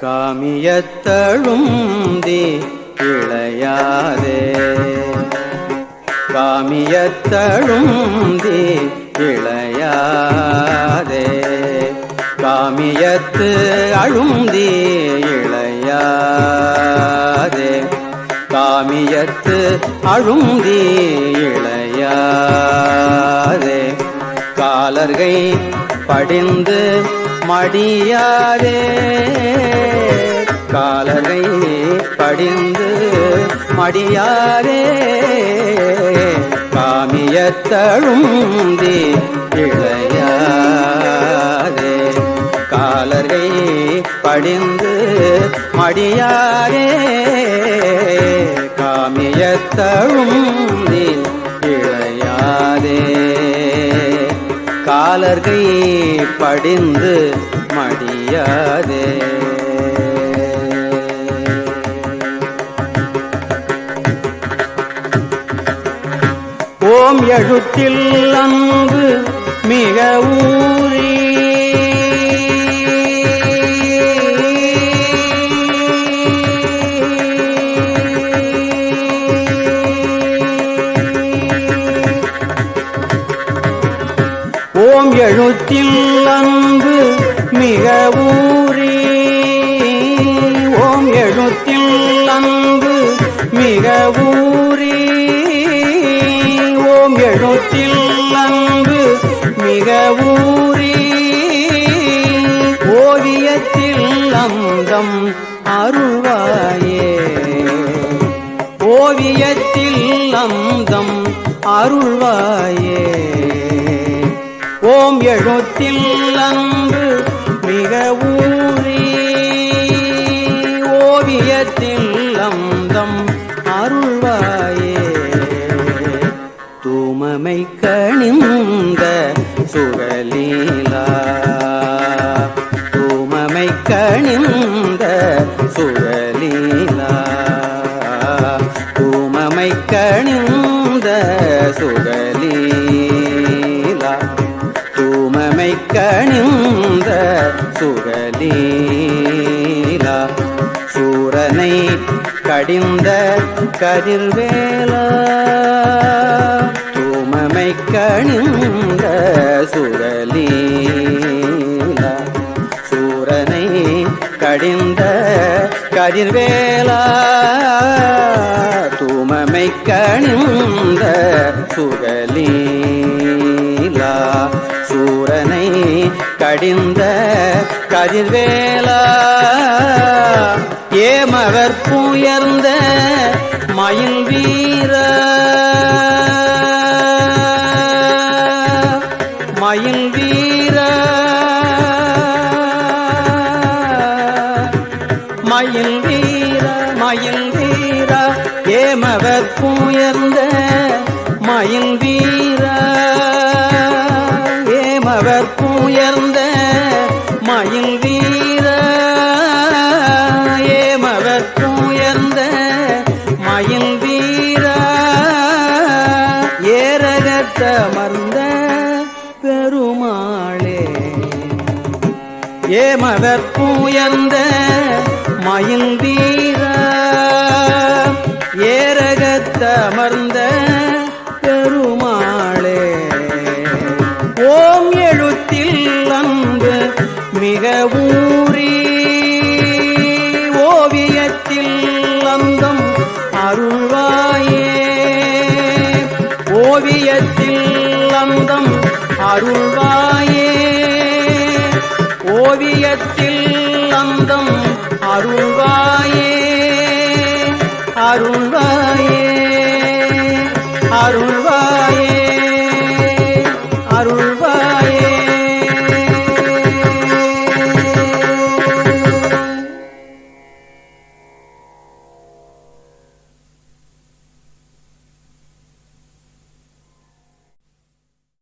காமியத்தழும் தீ இளையாதே. காமியத்தழும் தீ இளையாதே. காமியத்து அழுந்தி இளையாதே. காமியத்து அழுந்தி இளையாதே. காலர்கை படிந்து மடியாதே. காலரை படிந்து மடியாரே காமியத்தழுந்தி இளையாரே காலரை படிந்து மடியாரே காமியத்தழும் காலர்கை படிந்து மடியாதே. ஓம் எழுத்தில் அன்பு மிக ஊரே. ஓம் எழுத்தில் அன்பு மிக ஊறி ஓம் எழுத்தில் அன்பு மிக ஊறி ஓம் எழுத்தில் அன்பு மிக ஊறி ஓவியத்தில் அந்தம் அருள்வாயே ஓவியத்தில் அந்தம் அருள்வாயே. ஓம் எழுத்தில் அன்பு மிக ஊறி ஓவியத்தில் அந்தம் அருள்வாயே. தூமமை கணிந்த சுழலீலா தூமமை கணிந்த சுழலீலா தூமமை கணிந்த சுரலீலா. சூரனை கடிந்த கதிர்வேலா. தூமமை கணிந்த சுரலீலா. சூரனை கடிந்த கதிர்வேலா. தூமமை கணிந்த சுரலீ கடிந்த கதிர்வேலா. ஏமவர் புயர்ந்த மயில் வீர. மயில் வீர. மயில் வீர மயில் வீர. ஏமவர் புயர்ந்த மயில் வீரா. வீர. ஏமவர்க்கும் உயர்ந்த மயில் வீர. ஏரகத்தமர்ந்த பெருமாளே. ஏமவர்க்கும் உயர்ந்த மயில் வீர. ஏரகத்தமர்ந்த பெருமாளே. ஓம் எழுத்தில் மிக ஊறி ஓவியத்தில் அந்தம் அருள்வாயே. ஓவியத்தில் அந்தம் அருள்வாயே. ஓவியத்தில் அந்தம் அருள்வாயே. அருள்வாயே அருள்வாயே.